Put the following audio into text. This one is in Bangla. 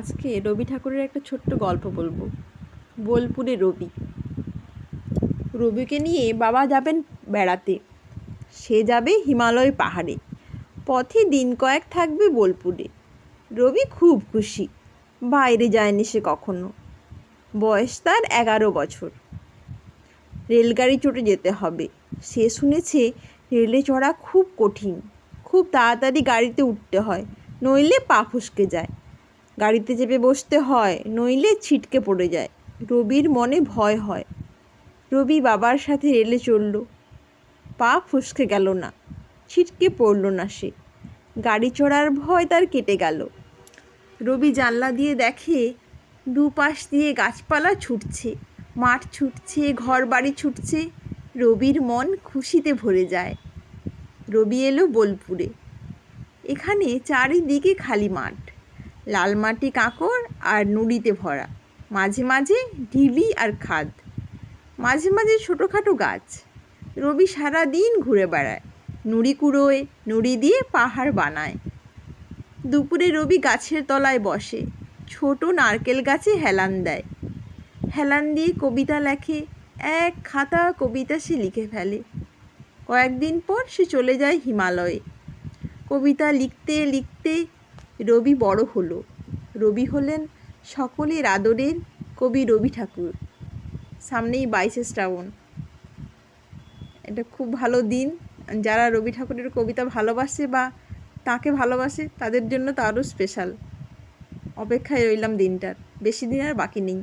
আজকে রবি ঠাকুরের একটা ছোট্ট গল্প বলব। বোলপুরে রবি। রবিকে নিয়ে বাবা যাবেন বেড়াতে। সে যাবে হিমালয় পাহাড়ে। পথে দিন কয়েক থাকবে বোলপুরে। রবি খুব খুশি। বাইরে যায়নি সে কখনো। বয়স তার এগারো বছর। রেলগাড়ি চড়ে যেতে হবে। সে শুনেছে রেলে চড়া খুব কঠিন। খুব তাড়াতাড়ি গাড়িতে উঠতে হয়, নইলে পা ফসকে যায়। গাড়িতে চেপে বসতে হয়, নইলে ছিটকে পড়ে যায়। রবির মনে ভয় হয়। রবি বাবার সাথে রেলে চড়ল পা ফসকে গেল না। ছিটকে পড়ল না সে। গাড়ি চড়ার ভয় তার কেটে গেল। রবি জানলা দিয়ে দেখে দুপাশ দিয়ে গাছপালা ছুটছে, মাঠ ছুটছে ঘর বাড়ি ছুটছে। রবির মন খুশিতে ভরে যায়। রবি এলো বোলপুরে। এখানে চারিদিকে খালি মাঠ। লাল মাটি কাঁকড় আর নুড়িতে ভরা। মাঝে মাঝে ঢিবি আর খাদ। মাঝে মাঝে ছোটোখাটো গাছ। রবি সারা দিন ঘুরে বেড়ায়। নুড়ি কুড়োয়, নুড়ি দিয়ে পাহাড় বানায়। দুপুরে রবি গাছের তলায় বসে। ছোট নারকেল গাছে হেলান দেয়। হেলান দিয়ে কবিতা লেখে। এক খাতা কবিতা সে লিখে ফেলে। কয়েকদিন পর সে চলে যায় হিমালয়ে। কবিতা লিখতে লিখতে রবি বড় হলো। রবি হলেন সকলের আদরের কবি রবি ঠাকুর। সামনেই বাইশে শ্রাবণ। এটা খুব ভালো দিন। যারা রবি ঠাকুরের কবিতা ভালোবাসে বা তাকে ভালোবাসে, তাদের জন্য তো আরও স্পেশাল অপেক্ষায় রইলাম দিনটার। বেশি দিন আর বাকি নেই।